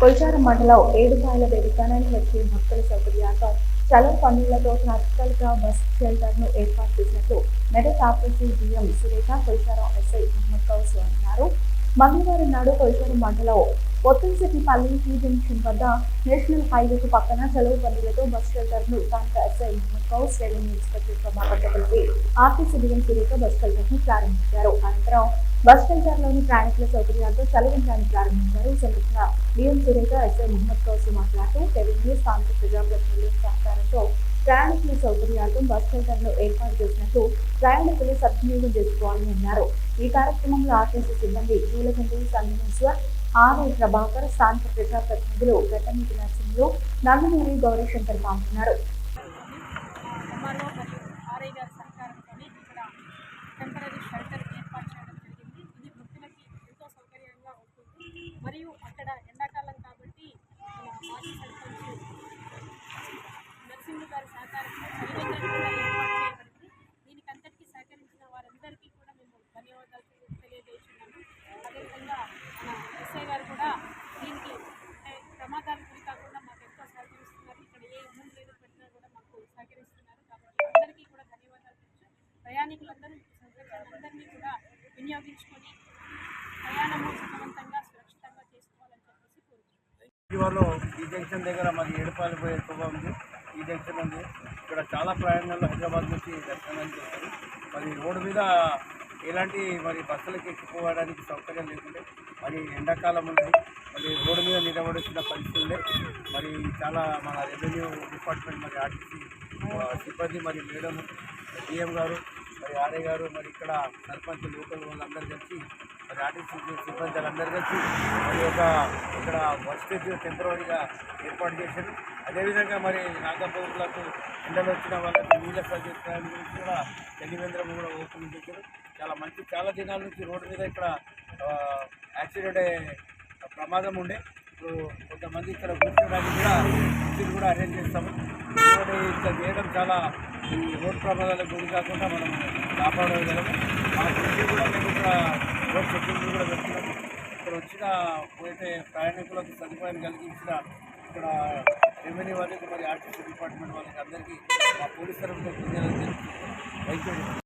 కొల్చారం మండలం ఏడుపాయల వేదికనానికి వచ్చే భక్తుల సౌకర్యార్థం చలం పన్నులతో తాత్కాలిక బస్ షెల్టర్ను ఏర్పాటు చేసినట్లు Medak RTC DM Surekha Kolcharam SI Mohammed Kausu అన్నారు. మంగళవారం నాడు కొల్చారం మండలం పొత్తంశెట్టిపల్లి టీ జంక్షన్ వద్ద నేషనల్ హైవేకు పక్కన చలువు పనులతో బస్ షెల్టర్ను స్థానిక SI Mohammed Kaus revenue inspector Prabhakar RTC DM Surekha bus షెల్టర్ను ప్రారంభించారు. అనంతరం బస్ షెల్టర్లోని ప్రయాణికుల సౌకర్యాలతో చలవించాన్ని ప్రారంభించారు. సంఘటన సందర్భంగా డిఎం సురేఖ ఎస్ఐ మహమ్మద్ కౌసు మాట్లాడుతూ రెవెన్యూ స్థానిక ప్రజాప్రతినిధుల సహకారంతో ప్రయాణికుల సౌకర్యార్థం బస్ షెల్టర్ ఏర్పాటు చేసినట్టు ప్రయాణికులు సద్వినియోగం చేసుకోవాలని అన్నారు. ఈ కార్యక్రమంలో ఆర్టీసీ సిబ్బంది పూలగండి సంగమేశ్వర్ ఆర్ఐ ప్రభాకర్ స్థానిక ప్రజాప్రతినిధులు గట్టనీటి నరసింహులు నందమూరి గౌరీశంకర్ పాల్గొన్నారు ఎంఆర్ఓ మరియు ఆర్ఐ గారి సహకారంతో ఇక్కడ టెంపరీ షెల్టర్ ఏర్పాటు చేయడం జరిగింది ఇది భక్తులకి ఎంతో సౌకర్యంగా ఉంటుంది మరియు అక్కడ ఎండాకాలం కాబట్టి మన మాజీ సర్పంచ్ నరసింహ గారి సహకారంతో చలివేంద్రం కూడా ఏర్పాటు చేయబడింది దీనికి అంతటికీ సహకరించిన వారందరికీ కూడా మేము ధన్యవాదాలు తెలియజేస్తున్నాము అదేవిధంగా మన ఎస్ఐ గారు కూడా దీనికి అంటే ప్రమాదాలకు గురి కాకుండా మాకు ఎంతో సహకరిస్తున్నారు ఇక్కడ ఏ ఇబ్బంది లేదు పెట్టినా కూడా మాకు సహకరిస్తున్నారు కాబట్టి అందరికీ కూడా ధన్యవాదాలు తెలుసు ప్రయాణికులందరూ ఈ సౌకర్యాన్ని అందరినీ కూడా వినియోగించుకొని ప్రయాణము సుఖవంతంగా సురక్షితంగా చేసుకోవాలని చెప్పేసి కోరుకుంటున్నాను. ఈ జంక్షన్ దగ్గర మరి ఏడుపాయలు పోయే ఎక్కువగా ఉంది. ఈ జంక్షన్ ఉంది. ఇక్కడ చాలా ప్రయాణాలు హైదరాబాద్ నుంచి దర్శనానికి చేస్తారు మరి రోడ్డు మీద ఎలాంటి మరి బస్సులకి ఎక్కిపోవడానికి సౌకర్యం లేకుండే మరి ఎండాకాలం ఉంది. మరి రోడ్డు మీద నిలబడుతున్న పరిస్థితి ఉండే. మరి చాలా మన రెవెన్యూ డిపార్ట్మెంట్ మరి ఆర్టీసీ సిబ్బంది మరి మేడం సీఎం గారు మరి ఆర్ఏ గారు మరి ఇక్కడ సర్పంచ్ లోకల్ వాళ్ళందరూ కలిసి మరి ఆర్టీసీ సిబ్బంది వాళ్ళందరూ కలిసి మరి ఒక ఇక్కడ వర్స్టేజ్ టెంపరీగా ఏర్పాటు చేశారు. అదేవిధంగా మరి నాగపౌరులకు ఎండలు వచ్చిన వాళ్ళకి నీళ్ళ సౌకర్యం గురించి కూడా తెలివేంద్రం కూడా ఓపెన్ చేశారు. చాలా మంచి చాలా దినాల నుంచి రోడ్డు మీద ఇక్కడ యాక్సిడెంట్ అయ్యే ప్రమాదం ఉండే. ఇప్పుడు కొంతమంది ఇక్కడ కూర్చోడానికి కూడా కుర్చీలు కూడా అరేంజ్ చేస్తాము. ఇక్కడ చేయడం చాలా రోడ్ ప్రమాదాలకు గురి కాకుండా మనం కాపాడగలము మా కుర్చీ కూడా మేము ఇక్కడ రోడ్ సెక్యూరిటీ కూడా పెడుతున్నాము. ఇక్కడ వచ్చిన పోయితే ప్రయాణికులకు సదుపాయం కలిగించిన ఇక్కడ రెవెన్యూ వాళ్ళకి మరి ఆర్టీసీ డిపార్ట్మెంట్ వాళ్ళకి అందరికీ మా పోలీస్ తరఫున కృతజ్ఞతలు తెలుపుతున్నాను. Thank you